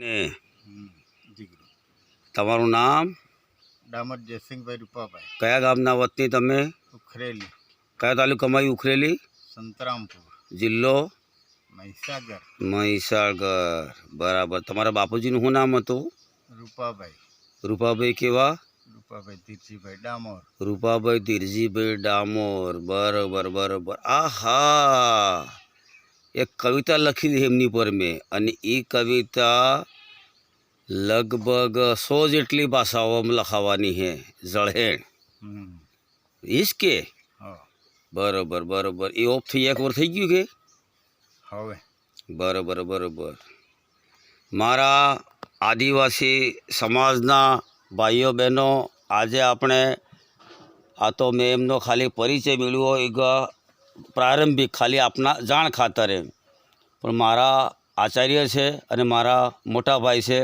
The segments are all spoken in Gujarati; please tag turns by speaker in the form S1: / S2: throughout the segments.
S1: ને તમારું નામ?
S2: ડામર જયસિંહભાઈ રૂપાભાઈ.
S1: કયા ગામના વતની તમે?
S2: ઉખરેલી.
S1: કયા તાલુકામાં ઉખરેલી?
S2: સંતરામપુર.
S1: જિલ્લો?
S2: મહીસાગર.
S1: મહીસાગર. બરાબર. તમારા બાપુજીનું શું નામ હતું?
S2: રૂપાભાઈ.
S1: રૂપાભાઈ કેવા?
S2: રૂપાભાઈ ધીરજીભાઈ ડામોર.
S1: રૂપાભાઈ ધીરજીભાઈ ડામોર. બરોબર બરોબર. આહા! એક કવિતા લખી એમની પર મેં. અને એ કવિતા લગભગ સો જેટલી ભાષાઓમાં લખાવાની છે જળહેણ ઈશ કે? બરોબર બરોબર. એ ઓફ થઈ એક વાર થઈ ગયું કે?
S2: હવે.
S1: બરોબર બરોબર. મારા આદિવાસી સમાજના ભાઈઓ બહેનો આજે આપણે આ તો મેં એમનો ખાલી પરિચય મેળવ્યો એક પ્રારંભિક ખાલી આપના જાણ ખાતરે પણ મારા આચાર્ય છે અને મારા મોટા ભાઈ છે,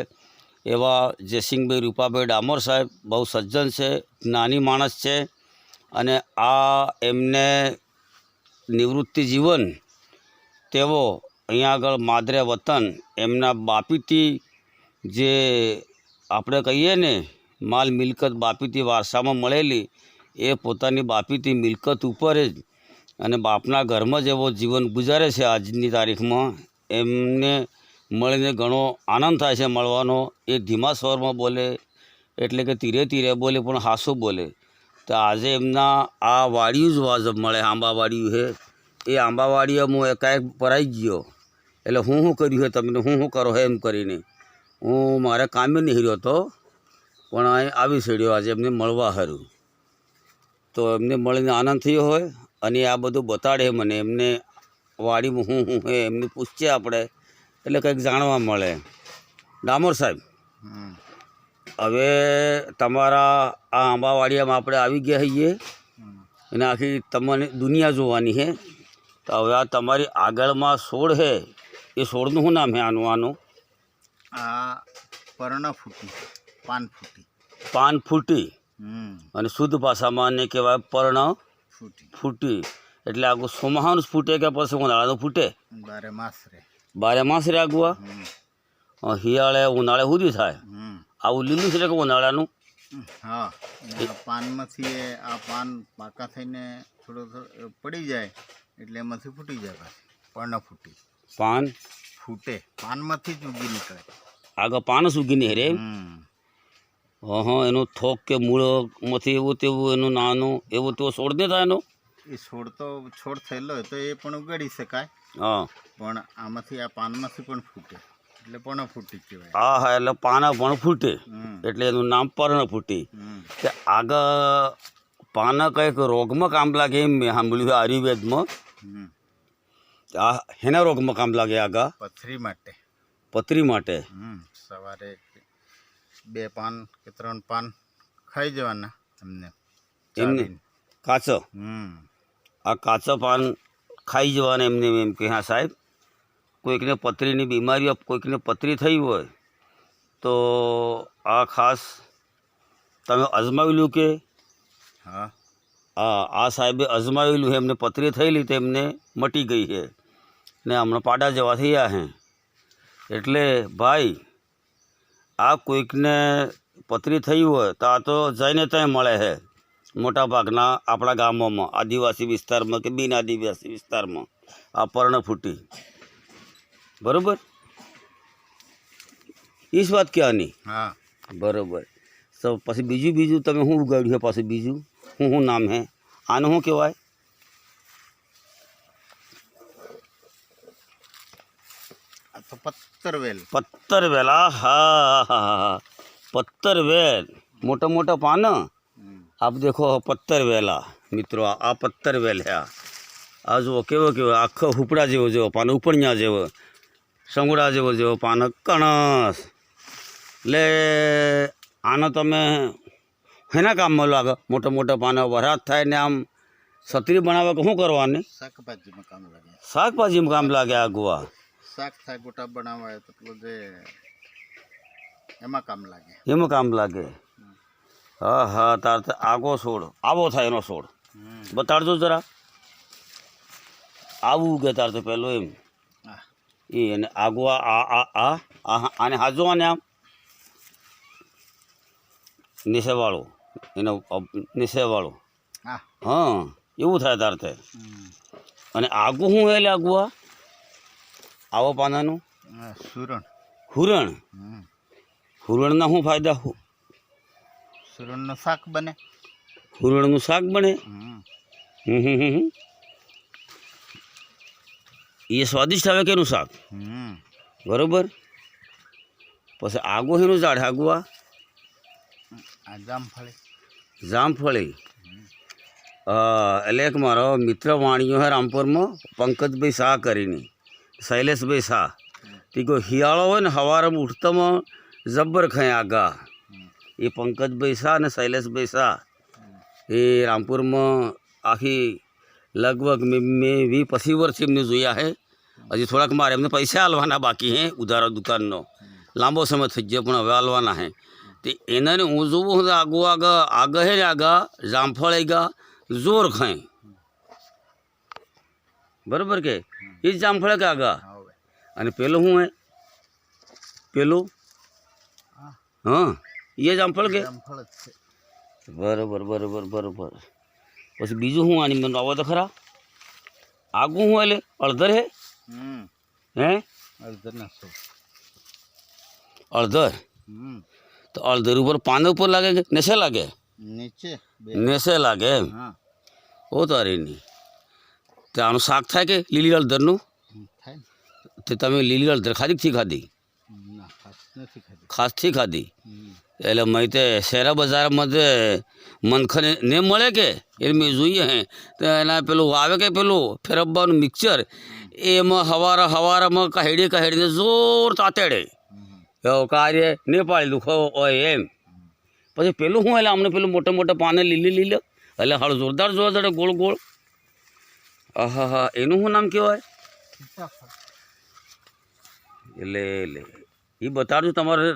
S1: એવા જયસિંહભાઈ રૂપાભાઈ ડામોર સાહેબ, બહુ સજ્જન છે, જ્ઞાની માણસ છે અને આ એમને નિવૃત્તિ જીવન, તેઓ અહીંયા આગળ માદરે વતન, એમના બાપીથી જે આપણે કહીએ ને, માલ મિલકત બાપીથી વારસામાં મળેલી, એ પોતાની બાપીથી મિલકત ઉપર જ અને બાપના ઘરમાં જ એવો જીવન ગુજારે છે આજની તારીખમાં. એમને મળીને ઘણો આનંદ થાય છે મળવાનો. એ ધીમા સ્વરમાં બોલે, એટલે કે ધીરે ધીરે બોલે, પણ હાસું બોલે. તો આજે એમના આ વાડિયું જ વાજબ મળે, આંબાવાડિયું હે. એ આંબાવાડીએ હું એકાએક પરાઈ ગયો. એટલે હું શું કર્યું હે તમને, હું શું કરો હે એમ કરીને. હું મારે કામે નીકળ્યો હતો પણ અહીં આવી ચડ્યો આજે એમને મળવા હારું. તો એમને મળીને આનંદ થયો હોય અને આ બધું બતાડે મને એમને વાડીમાં હું હું હે એમને પૂછીએ આપણે. એટલે કંઈક જાણવા મળે. ડામોર સાહેબ હવે તમારા આ આંબાવાડીયામાં આપણે આવી ગયા છીએ અને આખી તમને દુનિયા જોવાની છે તો હવે આ તમારી આગળમાં છોડ છે એ છોડનું શું નામ છે આનું આનું?
S2: આ પર્ણ ફૂટી પાન ફૂટી
S1: પાન ફૂટી અને શુદ્ધ ભાષામાં એને કહેવાય પર્ણ
S2: ફૂટી.
S1: એટલે આગું સોમાહાનું ફૂટે કે પછી ઉનાળાનું ફૂટે?
S2: બારે માસ રે
S1: બારે માસ રે આગુઆ હિયાળે ઉનાળે સુધી થાય? આવું લીલું છે કે ઉનાળાનું?
S2: હા. પાનમાંથી આ પાન પાકા થઈને થોડો થોડો પડી જાય એટલે એમાંથી ફૂટી જાય પાછી. પણ ફૂટી.
S1: પાન?
S2: ફૂટે. પાનમાંથી જ ઉગી નીકળે.
S1: આગળ પાન સૂકીને રે
S2: હમ.
S1: હં હં એનું થોક કે મૂળમાંથી એવું તેવું એનું નાનું એવું તેવું છોડ નહીં થાય એનું?
S2: એ છોડ તો છોડ થયેલો હોય તો એ પણ ઉગાડી શકાય.
S1: હા.
S2: પણ આમાંથી આ પાનમાંથી પણ ફૂટે. એટલે પણ ફૂટી કહેવાય.
S1: હા હા એટલે પાના પણ ફૂટે. એટલે એનું નામ પર્ણ ફૂટી. કે આગળ પાના કંઈક રોગમાં કામ લાગે એમ મેં સાંભળ્યું આયુર્વેદમાં. આ હેના રોગમાં કામ લાગે આગા?
S2: પથરી માટે.
S1: પતરી માટે.
S2: સવારે બે પાન કે ત્રણ પાન ખાઈ જવાના એમને.
S1: એમને? કાચો?
S2: હમ.
S1: આ કાચો પાન ખાઈ જવાના એમને એમ કે હા સાહેબ કોઈકને પથરીની બીમારી કોઈકને પથરી થઈ હોય તો આ ખાસ તમે અજમાવેલું કે?
S2: હા.
S1: આ આ સાહેબે અજમાવેલું છે એમને પથરી થયેલી તો એમને મટી ગઈ છે ને હમણાં પાડા જવાથી થયા હે. એટલે ભાઈ આ કોઈકને પથરી થઈ હોય તો આ તો જઈને ત્યાં મળે છે મોટાભાગના આપણા ગામોમાં આદિવાસી વિસ્તારમાં કે બિન આદિવાસી વિસ્તારમાં આ પર્ણ ફૂટી. બરોબર? જ વાત કહેવાની.
S2: હા.
S1: બરોબર. તો પછી બીજું બીજું તમે શું ઉગાડ્યું છે પાછું બીજું? શું શું નામ હે? આનું શું કહેવાય?
S2: આ તો પત્તરવેલ
S1: પત્તરવેલ આ હા હા હા પત્તરવેલ મોટા મોટા પાન
S2: હમ
S1: આપ દેખો પત્તરવેલા મિત્રો આ આ પત્તરવેલ હે આ આ જુઓ કેવો કેવો આખો હુપડા જેવો જેવો પાન ઉપણ્યા જેવો સંગુડા જેવો જેવો પાન કણસ એટલે આનો તમે હેના કામમાં લાગે મોટા મોટા પાન વરાત થાય ને આમ છત્રી બનાવે કે શું કરવાની
S2: શાકભાજીમાં કામ લાગે
S1: શાકભાજીમાં કામ લાગે આ ગુવા
S2: શાક થાય ગોટા બનાવાય તો પેલું જે એમાં કામ લાગે.
S1: એમાં કામ લાગે. હા હા તાર આગો છોડ આવો થાય એનો છોડ. બતાડજો જરા. આવું કે તાર તો પહેલો એમ. એ અને આગો આ આ આને હાજો આને આમ. નિશેવાળો એનો નિશેવાળો
S2: હા.
S1: હા એવું થાય તાર તે. અને આગું શું એટલે આગુ આ આવો પાનાનું?
S2: સુરણ.
S1: હુરણ? હુરણના શું ફાયદા
S2: સુરણનું શાક બને.
S1: હુરણનું શાક બને. એ સ્વાદિષ્ટ આવે કેનું શાક. બરોબર? પછી આગું એનું ઝાડ આગું આ?
S2: આ જામફળી.
S1: જામફળી? એટલે એક મારો મિત્ર વાણીઓ હે રામપુરમાં પંકજભાઈ શાહ કરીને. શૈલેષભાઈ શાહ. તે કોઈ શિયાળો હોય ને સવારમાં ઉઠતામાં જબ્બર ખાય આગા. એ પંકજભાઈ શાહ અને શૈલેષભાઈ શાહ. એ રામપુરમાં આખી લગભગ મેં વી પચીસ વર્ષથી એમને જોયા છે હજી થોડાક મારે એમને પૈસા હાલવાના બાકી હે ઉધારો દુકાનનો. લાંબો સમય થઈ ગયો પણ હવે હાલવાના હે. તે એનાને હું જોવું આગો આગા આગા હે આગા, જામફળ આગા જોર ખાય. બરાબર કે એ જ જામફળ કે આગા
S2: હવે
S1: અને પેલું શું હે પેલું
S2: હા
S1: હા એ જામફળ કે
S2: જામફળ જ છે
S1: બરોબર બરોબર બરોબર પછી બીજું શું આની મને આવો તો ખરા આગું શું એટલે અડધર હે
S2: હમ
S1: હે
S2: અડધરના સો
S1: અડધર
S2: હમ
S1: તો અડધર ઉપર પાન ઉપર લાગે કે નેસે લાગે
S2: નીચે બે
S1: નેસે લાગે એમ
S2: હા
S1: ઓ તારી નહીં તો આનું શાક થાય કે લીલી હળદરનું તે તમે લીલી હળદર ખાધી થી ખાધી?
S2: ખાસ નથી ખાધી.
S1: ખાસથી ખાધી? એટલે મેં તે શેરા બજારમાં તે મનખને ને મળે કે? એ મેં જોઈએ હે. તો એના પેલું આવે કે પેલું ફેરવવાનું મિક્સર? એમાં હવારા હવારામાં કહેડી કહેડીને જોર તાતેડે. એવો કાર્ય નેપાળી દુખો હોય એમ. પછી પેલું શું એટલે અમને પેલું મોટા મોટા પાને લીલી લીલે. એટલે હાલ જોરદાર જોવા દડે ગોળ ગોળ. હા એનું શું નામ કહેવાય? એટલે એટલે. એ બતાડું તમારે